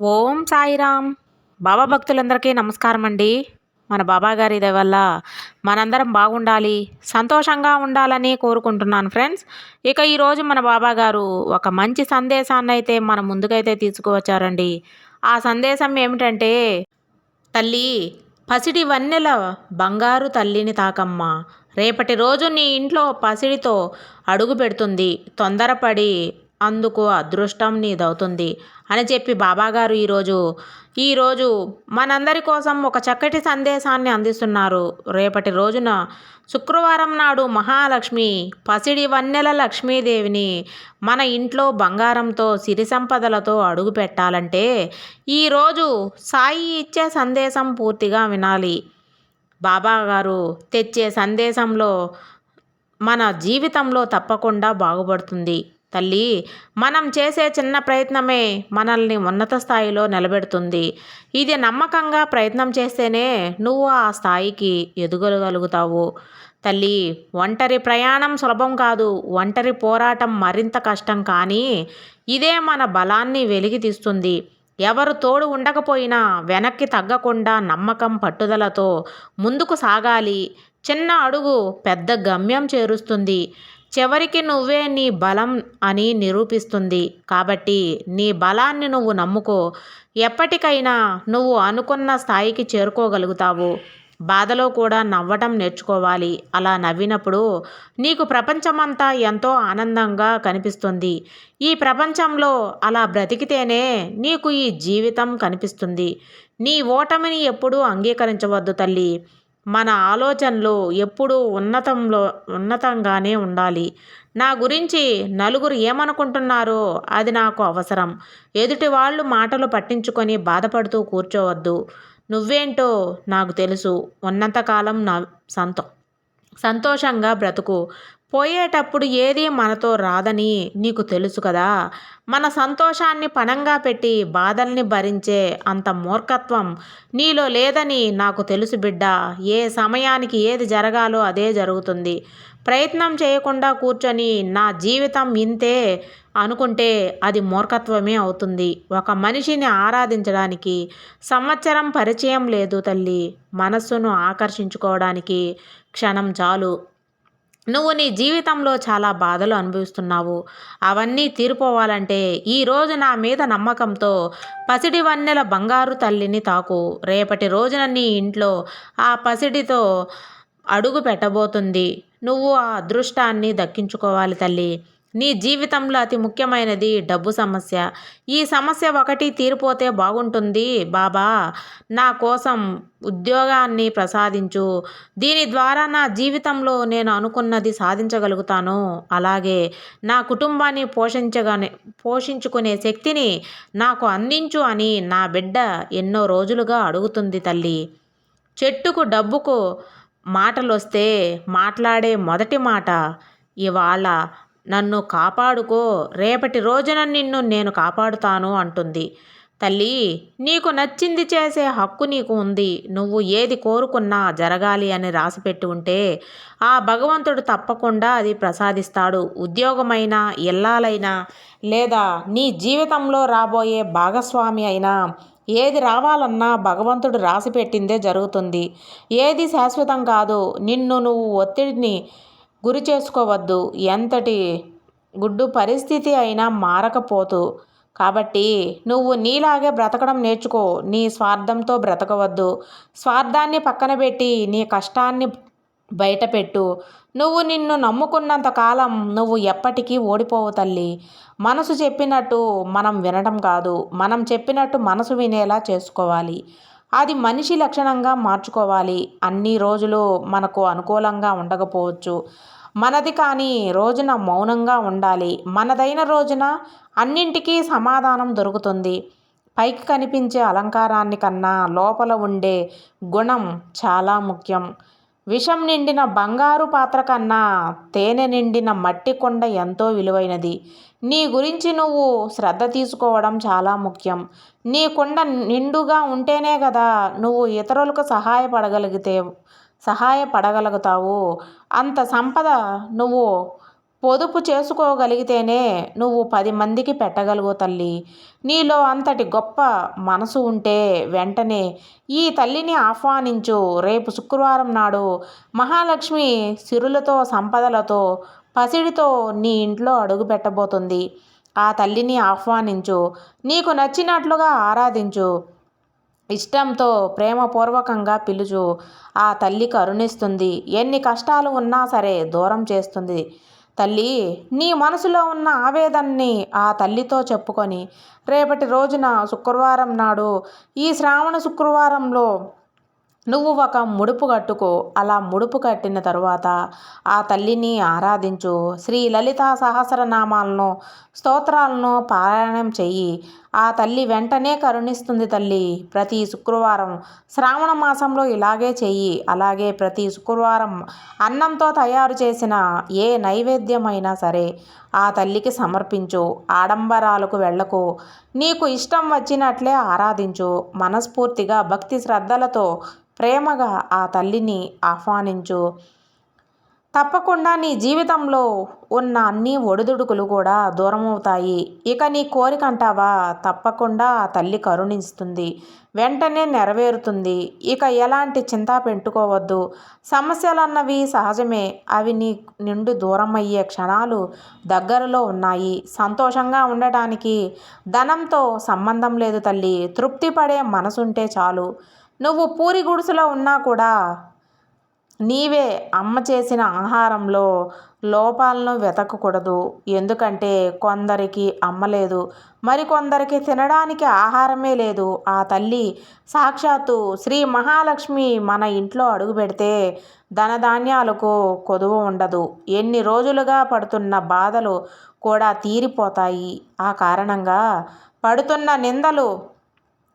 ఓం సాయిరామ్. బాబా భక్తులందరికీ నమస్కారం అండి మన బాబా గారి వల్ల మనందరం బాగుండాలి సంతోషంగా ఉండాలని కోరుకుంటున్నాను ఫ్రెండ్స్. ఇక ఈరోజు మన బాబాగారు ఒక మంచి సందేశాన్ని అయితే మన ముందుకైతే తీసుకువచ్చారండి. ఆ సందేశం ఏమిటంటే తల్లి పసిడి వన్నెల బంగారు తల్లిని తాకమ్మ. రేపటి రోజు నీ ఇంట్లో పసిడితో అడుగు పెడుతుంది. తొందరపడి అందుకు అదృష్టం నీదవుతుంది అని చెప్పి బాబాగారు ఈరోజు ఈరోజు మనందరి కోసం ఒక చక్కటి సందేశాన్ని అందిస్తున్నారు. రేపటి రోజున శుక్రవారం నాడు మహాలక్ష్మి పసిడి వన్నెల లక్ష్మీదేవిని మన ఇంట్లో బంగారంతో సిరి సంపదలతో అడుగు పెట్టాలంటే ఈరోజు సాయి ఇచ్చే సందేశం పూర్తిగా వినాలి. బాబాగారు తెచ్చే సందేశంలో మన జీవితంలో తప్పకుండా బాగుపడుతుంది. తల్లి మనం చేసే చిన్న ప్రయత్నమే మనల్ని ఉన్నత స్థాయిలో నిలబెడుతుంది. ఇది నమ్మకంగా ప్రయత్నం చేస్తేనే నువ్వు ఆ స్థాయికి ఎదుగగలుగుతావు తల్లి ఒంటరి ప్రయాణం సులభం కాదు. ఒంటరి పోరాటం మరింత కష్టం కానీ ఇదే మన బలాన్ని వెలికి తీస్తుంది ఎవరు తోడు ఉండకపోయినా వెనక్కి తగ్గకుండా నమ్మకం పట్టుదలతో ముందుకు సాగాలి. చిన్న అడుగు పెద్ద గమ్యం చేరుస్తుంది. చివరికి నువ్వే నీ బలం అని నిరూపిస్తుంది. కాబట్టి నీ బలాన్ని నువ్వు నమ్ముకో. ఎప్పటికైనా నువ్వు అనుకున్న స్థాయికి చేరుకోగలుగుతావు. బాధలో కూడా నవ్వటం నేర్చుకోవాలి. అలా నవ్వినప్పుడు నీకు ప్రపంచమంతా ఎంతో ఆనందంగా కనిపిస్తుంది. ఈ ప్రపంచంలో అలా బ్రతికితేనే నీకు ఈ జీవితం కనిపిస్తుంది. నీ ఓటమిని ఎప్పుడూ అంగీకరించవద్దు తల్లి. మన ఆలోచనలు ఎప్పుడూ ఉన్నతంలో ఉన్నతంగానే ఉండాలి. నా గురించి నలుగురు ఏమనుకుంటున్నారో అది నాకు అవసరం. ఎదుటి వాళ్ళు మాటలు పట్టించుకొని బాధపడుతూ కూర్చోవద్దు. నువ్వేంటో నాకు తెలుసు. ఉన్నంతకాలం నా సంతో సంతోషంగా బ్రతుకు. పోయేటప్పుడు ఏది మనతో రాదని నీకు తెలుసు కదా. మన సంతోషాన్ని పణంగా పెట్టి బాధల్ని భరించే అంత మూర్ఖత్వం నీలో లేదని నాకు తెలుసు బిడ్డ. ఏ సమయానికి ఏది జరగాలో అదే జరుగుతుంది. ప్రయత్నం చేయకుండా కూర్చొని నా జీవితం ఇంతే అనుకుంటే అది మూర్ఖత్వమే అవుతుంది. ఒక మనిషిని ఆరాధించడానికి సంవత్సరం పరిచయం లేదు తల్లి. మనస్సును ఆకర్షించుకోవడానికి క్షణం చాలు. నువ్వు నీ జీవితంలో చాలా బాధలు అనుభవిస్తున్నావు. అవన్నీ తీరిపోవాలంటే ఈరోజు నా మీద నమ్మకంతో పసిడి వన్నెల బంగారు తల్లిని తాకు. రేపటి రోజున నీ ఇంట్లో ఆ పసిడితో అడుగు పెట్టబోతుంది. నువ్వు ఆ అదృష్టాన్ని దక్కించుకోవాలి తల్లి. నీ జీవితంలో అతి ముఖ్యమైనది డబ్బు సమస్య. ఈ సమస్య ఒకటి తీరిపోతే బాగుంటుంది. బాబా నా కోసం ఉద్యోగాన్ని ప్రసాదించు. దీని ద్వారా నా జీవితంలో నేను అనుకున్నది సాధించగలుగుతాను. అలాగే నా కుటుంబాన్ని పోషించగానే పోషించుకునే శక్తిని నాకు అందించు అని నా బిడ్డ ఎన్నో రోజులుగా అడుగుతుంది తల్లి. చెట్టుకు డబ్బుకు మాటలు వస్తే మాట్లాడే మొదటి మాట ఇవాళ నన్ను కాపాడుకో రేపటి రోజున నిన్ను నేను కాపాడుతాను అంటుంది. తల్లి నీకు నచ్చింది చేసే హక్కు నీకు ఉంది. నువ్వు ఏది కోరుకున్నా జరగాలి అని రాసిపెట్టి ఉంటే ఆ భగవంతుడు తప్పకుండా అది ప్రసాదిస్తాడు. ఉద్యోగమైనా ఇల్లాలైనా లేదా నీ జీవితంలో రాబోయే భాగస్వామి అయినా ఏది రావాలన్నా భగవంతుడు రాసి పెట్టిందే జరుగుతుంది. ఏది శాశ్వతం కాదు నిన్ను నువ్వు ఒత్తిడిని గురి చేసుకోవద్దు. ఎంతటి గుడ్డు పరిస్థితి అయినా మారకపోతూ. కాబట్టి నువ్వు నీలాగే బ్రతకడం నేర్చుకో. నీ స్వార్థంతో బ్రతకవద్దు. స్వార్థాన్ని పక్కన పెట్టి నీ కష్టాన్ని బయటపెట్టు. నువ్వు నిన్ను నమ్ముకున్నంత కాలం నువ్వు ఎప్పటికీ ఓడిపోవు తల్లి. మనసు చెప్పినట్టు మనం వినడం కాదు. మనం చెప్పినట్టు మనసు వినేలా చేసుకోవాలి. అది మనిషి లక్షణంగా మార్చుకోవాలి. అన్ని రోజులు మనకు అనుకూలంగా ఉండకపోవచ్చు. మనది కానీ రోజున మౌనంగా ఉండాలి. మనదైన రోజున అన్నింటికీ సమాధానం దొరుకుతుంది. పైకి కనిపించే అలంకారాన్ని కన్నా లోపల ఉండే గుణం చాలా ముఖ్యం. విషం నిండిన బంగారు పాత్ర కన్నా తేనె నిండిన మట్టి కొండ ఎంతో విలువైనది. నీ గురించి నువ్వు శ్రద్ధ తీసుకోవడం చాలా ముఖ్యం. నీ కుండ నిండుగా ఉంటేనే కదా నువ్వు ఇతరులకు సహాయపడగలిగితే సహాయపడగలుగుతావు. అంత సంపద నువ్వు పొదుపు చేసుకోగలిగితేనే నువ్వు పది మందికి పెట్టగలుగు తల్లి. నీలో అంతటి గొప్ప మనసు ఉంటే వెంటనే ఈ తల్లిని ఆహ్వానించు. రేపు శుక్రవారం నాడు మహాలక్ష్మి సిరులతో సంపదలతో పసిడితో నీ ఇంట్లో అడుగు పెట్టబోతుంది. ఆ తల్లిని ఆహ్వానించు. నీకు నచ్చినట్లుగా ఆరాధించు. ఇష్టంతో ప్రేమపూర్వకంగా పిలుచు. ఆ తల్లి కరుణిస్తుంది. ఎన్ని కష్టాలు ఉన్నా సరే దూరం చేస్తుంది. తల్లి నీ మనసులో ఉన్న ఆవేదన్ని ఆ తల్లితో చెప్పుకొని రేపటి రోజున శుక్రవారం నాడు ఈ శ్రావణ శుక్రవారంలో నువ్వు ఒక ముడుపు కట్టుకో. అలా ముడుపు కట్టిన తరువాత ఆ తల్లిని ఆరాధించు. శ్రీ లలితా సహస్రనామాలను స్తోత్రాలను పారాయణం చెయ్యి. ఆ తల్లి వెంటనే కరుణిస్తుంది తల్లి. ప్రతి శుక్రవారం శ్రావణ మాసంలో ఇలాగే చెయ్యి. అలాగే ప్రతి శుక్రవారం అన్నంతో తయారు చేసిన ఏ నైవేద్యమైనా సరే ఆ తల్లికి సమర్పించు. ఆడంబరాలకు వెళ్ళకు. నీకు ఇష్టం వచ్చినట్లే ఆరాధించు. మనస్ఫూర్తిగా భక్తి శ్రద్ధలతో ప్రేమగా ఆ తల్లిని ఆహ్వానించు. తప్పకుండా నీ జీవితంలో ఉన్న అన్ని ఒడిదుడుకులు కూడా దూరమవుతాయి. ఇక నీ కోరిక అంటావా? తప్పకుండా ఆ తల్లి కరుణిస్తుంది. వెంటనే నెరవేరుతుంది. ఇక ఎలాంటి చింత పెట్టుకోవద్దు సమస్యలు అన్నవి సహజమే. అవి నీ నుండి దూరం అయ్యే క్షణాలు దగ్గరలో ఉన్నాయి. సంతోషంగా ఉండటానికి ధనంతో సంబంధం లేదు తల్లి. తృప్తిపడే మనసుంటే చాలు. నువ్వు పూరి గుడిసెలో ఉన్నా కూడా నీవే అమ్మ చేసిన ఆహారంలో లోపాలను వెతకకూడదు. ఎందుకంటే కొందరికి అమ్మలేదు మరికొందరికి తినడానికి ఆహారమే లేదు. ఆ తల్లి సాక్షాత్తు శ్రీ మహాలక్ష్మి మన ఇంట్లో అడుగు పెడితే ధనధాన్యాలకు కొదువు ఉండదు. ఎన్ని రోజులుగా పడుతున్న బాధలు కూడా తీరిపోతాయి. ఆ కారణంగా పడుతున్న నిందలు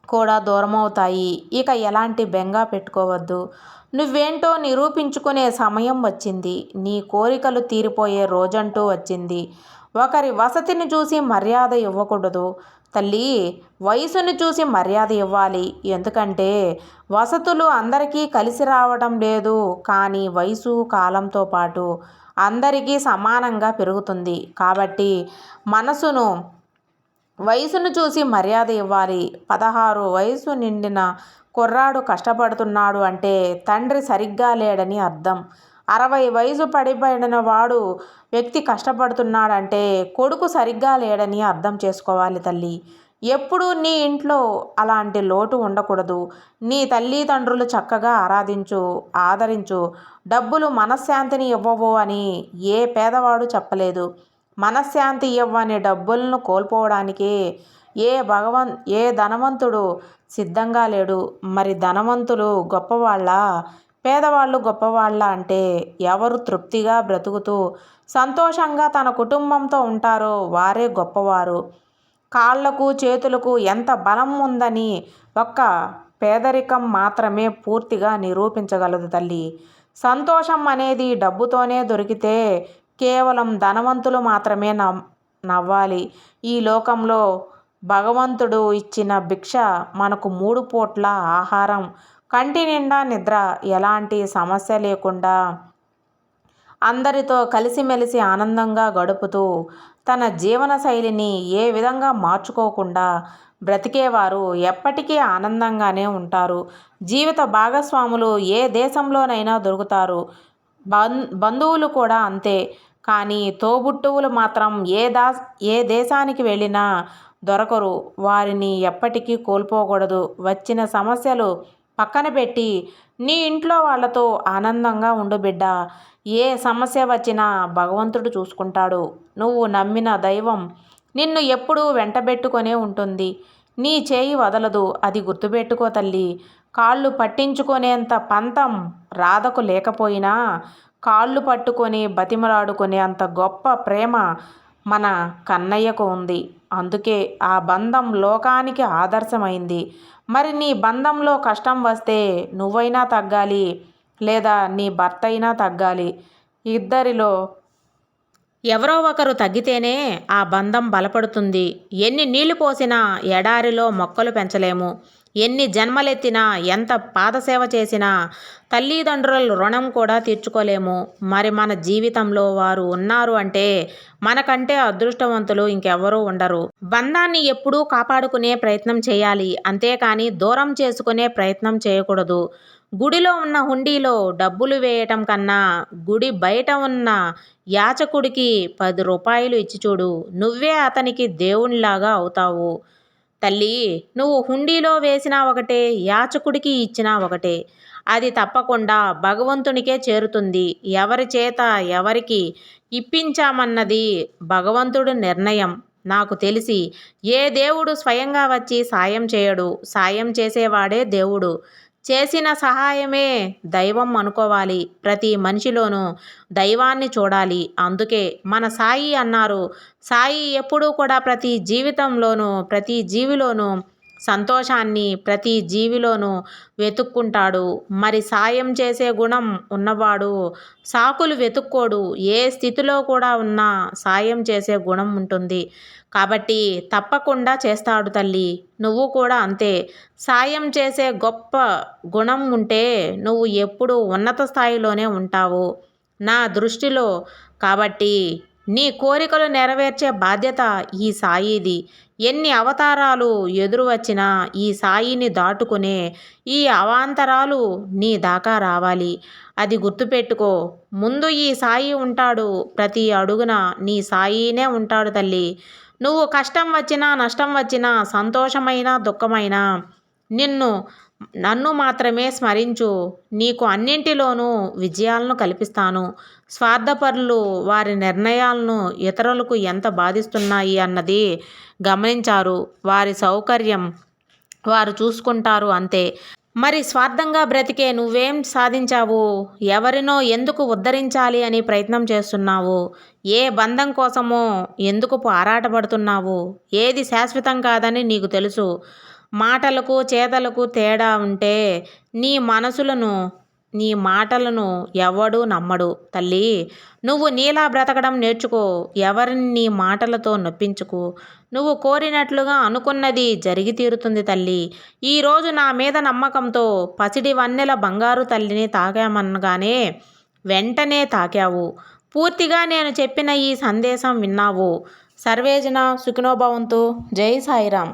కూడా దూరమవుతాయి. ఇక ఎలాంటి బెంగ పెట్టుకోవద్దు. నువ్వేంటో నిరూపించుకునే సమయం వచ్చింది. నీ కోరికలు తీరిపోయే రోజంటూ వచ్చింది. ఒకరి వసతిని చూసి మర్యాద ఇవ్వకూడదు. తల్లి వయసుని చూసి మర్యాద ఇవ్వాలి. ఎందుకంటే వసతులు అందరికీ కలిసి రావడం లేదు. కానీ వయసు కాలంతో పాటు అందరికీ సమానంగా పెరుగుతుంది. కాబట్టి మనసును వయసును చూసి మర్యాద ఇవ్వాలి. పదహారు వయసు నిండిన కుర్రాడు కష్టపడుతున్నాడు అంటే తండ్రి సరిగ్గా లేడని అర్థం. అరవై వయసు పడిపోయిన వాడు వ్యక్తి కష్టపడుతున్నాడంటే కొడుకు సరిగ్గా లేడని అర్థం చేసుకోవాలి తల్లి. ఎప్పుడూ నీ ఇంట్లో అలాంటి లోటు ఉండకూడదు. నీ తల్లిదండ్రులు చక్కగా ఆరాధించు ఆదరించు. డబ్బులు మనశ్శాంతిని ఇవ్వవు అని ఏ పేదవాడు చెప్పలేదు. మనశ్శాంతి ఇవ్వని డబ్బులను కోల్పోవడానికి ఏ భగవన్ ఏ ధనవంతుడు సిద్ధంగా లేడు. మరి ధనవంతులు గొప్పవాళ్ళ? పేదవాళ్ళు గొప్పవాళ్ళ అంటే ఎవరు తృప్తిగా బ్రతుకుతూ సంతోషంగా తన కుటుంబంతో ఉంటారో వారే గొప్పవారు. కాళ్ళకు చేతులకు ఎంత బలం ఉందని ఒక్క పేదరికం మాత్రమే పూర్తిగా నిరూపించగలదు తల్లి. సంతోషం అనేది డబ్బుతోనే దొరికితే కేవలం ధనవంతులు మాత్రమే నవ్ నవ్వాలి. ఈ లోకంలో భగవంతుడు ఇచ్చిన భిక్ష మనకు మూడు పూట్ల ఆహారం. కంటి నిండా నిద్ర ఎలాంటి సమస్య లేకుండా అందరితో కలిసిమెలిసి ఆనందంగా గడుపుతూ తన జీవన శైలిని ఏ విధంగా మార్చుకోకుండా బ్రతికేవారు ఎప్పటికీ ఆనందంగానే ఉంటారు. జీవిత భాగస్వాములు ఏ దేశంలోనైనా దొరుకుతారు. బం బంధువులు కూడా అంతే. కానీ తోబుట్టువులు మాత్రం ఏ దా ఏ దేశానికి వెళ్ళినా దొరకరు. వారిని ఎప్పటికీ కోల్పోకూడదు. వచ్చిన సమస్యలు పక్కన పెట్టి నీ ఇంట్లో వాళ్ళతో ఆనందంగా ఉండు బిడ్డ. ఏ సమస్య వచ్చినా భగవంతుడు చూసుకుంటాడు. నువ్వు నమ్మిన దైవం నిన్ను ఎప్పుడూ వెంటబెట్టుకొనే ఉంటుంది. నీ చేయి వదలదు. అది గుర్తుపెట్టుకో తల్లి. కాళ్ళు పట్టించుకునేంత పంతం రాధకు లేకపోయినా కాళ్ళు పట్టుకొని బతిమలాడుకునే అంత గొప్ప ప్రేమ మన కన్నయ్యకు ఉంది. అందుకే ఆ బంధం లోకానికి ఆదర్శమైంది. మరి నీ బంధంలో కష్టం వస్తే నువ్వైనా తగ్గాలి లేదా నీ భర్త అయినా తగ్గాలి. ఇద్దరిలో ఎవరో ఒకరు తగ్గితేనే ఆ బంధం బలపడుతుంది. ఎన్ని నీళ్ళు పోసినా ఎడారిలో మొక్కలు పెంచలేము. ఎన్ని జన్మలెత్తినా ఎంత పాదసేవ చేసినా తల్లిదండ్రుల రుణం కూడా తీర్చుకోలేము. మరి మన జీవితంలో వారు ఉన్నారు అంటే మనకంటే అదృష్టవంతులు ఇంకెవరూ ఉండరు. బంధాన్ని ఎప్పుడూ కాపాడుకునే ప్రయత్నం చేయాలి. అంతేకాని దూరం చేసుకునే ప్రయత్నం చేయకూడదు. గుడిలో ఉన్న హుండీలో డబ్బులు వేయటం కన్నా గుడి బయట ఉన్న యాచకుడికి పది రూపాయలు ఇచ్చి చూడు. నువ్వే అతనికి దేవునిలాగా అవుతావు. తల్లి నువ్వు హుండీలో వేసినా ఒకటే యాచకుడికి ఇచ్చినా ఒకటే. అది తప్పకుండా భగవంతునికే చేరుతుంది. ఎవరి చేత ఎవరికి ఇప్పించామన్నది భగవంతుడు నిర్ణయం. నాకు తెలిసి ఏ దేవుడు స్వయంగా వచ్చి సాయం చేయడు. సాయం చేసేవాడే దేవుడు. చేసిన సహాయమే దైవం అనుకోవాలి. ప్రతి మనిషిలోనూ దైవాన్ని చూడాలి. అందుకే మన సాయి అన్నారు. సాయి ఎప్పుడూ కూడా ప్రతి జీవితంలోనూ ప్రతి జీవిలోనూ సంతోషాన్ని ప్రతి జీవిలోనూ వెతుక్కుంటాడు. మరి సాయం చేసే గుణం ఉన్నవాడు సాకులు వెతుక్కోడు. ఏ స్థితిలో కూడా ఉన్నా సాయం చేసే గుణం ఉంటుంది. కాబట్టి తప్పకుండా చేస్తాడు తల్లి. నువ్వు కూడా అంతే. సాయం చేసే గొప్ప గుణం ఉంటే నువ్వు ఎప్పుడూ ఉన్నత స్థాయిలోనే ఉంటావు. నా దృష్టిలో కాబట్టి నీ కోరికలు నెరవేర్చే బాధ్యత ఈ సాయిది. ఎన్ని అవతారాలు ఎదురు వచ్చినా ఈ సాయిని దాటుకునే ఈ అవాంతరాలు నీ దాకా రావాలి. అది గుర్తుపెట్టుకో ముందు ఈ సాయి ఉంటాడు. ప్రతి అడుగున నీ సాయినే ఉంటాడు తల్లి. నువ్వు కష్టం వచ్చినా నష్టం వచ్చినా సంతోషమైన దుఃఖమైనా నిన్ను నన్ను మాత్రమే స్మరించు. నీకు అన్నింటిలోనూ విజయాలను కల్పిస్తాను. స్వార్థపరులు వారి నిర్ణయాలను ఇతరులకు ఎంత బాధిస్తున్నాయి అన్నది గమనించారు. వారి సౌకర్యం వారు చూసుకుంటారు అంతే. మరి స్వార్థంగా బ్రతికే నువ్వేం సాధించావు? ఎవరినో ఎందుకు ఉద్ధరించాలి అని ప్రయత్నం చేస్తున్నావు? ఏ బంధం కోసమో ఎందుకు పోరాటపడుతున్నావు? ఏది శాశ్వతం కాదని నీకు తెలుసు. మాటలకు చేతలకు తేడా ఉంటే నీ మనసులను నీ మాటలను ఎవడూ నమ్మడు. తల్లి నువ్వు నీలా బ్రతకడం నేర్చుకో. ఎవరిని నీ మాటలతో నొప్పించుకో. నువ్వు కోరినట్లుగా అనుకున్నది జరిగి తీరుతుంది తల్లి. ఈరోజు నా మీద నమ్మకంతో పసిడి వన్నెల బంగారు తల్లిని తాకామనగానే వెంటనే తాకావు. పూర్తిగా నేను చెప్పిన ఈ సందేశం విన్నావు. సర్వేజన సుఖినోభవంతో. జై సాయిరామ్.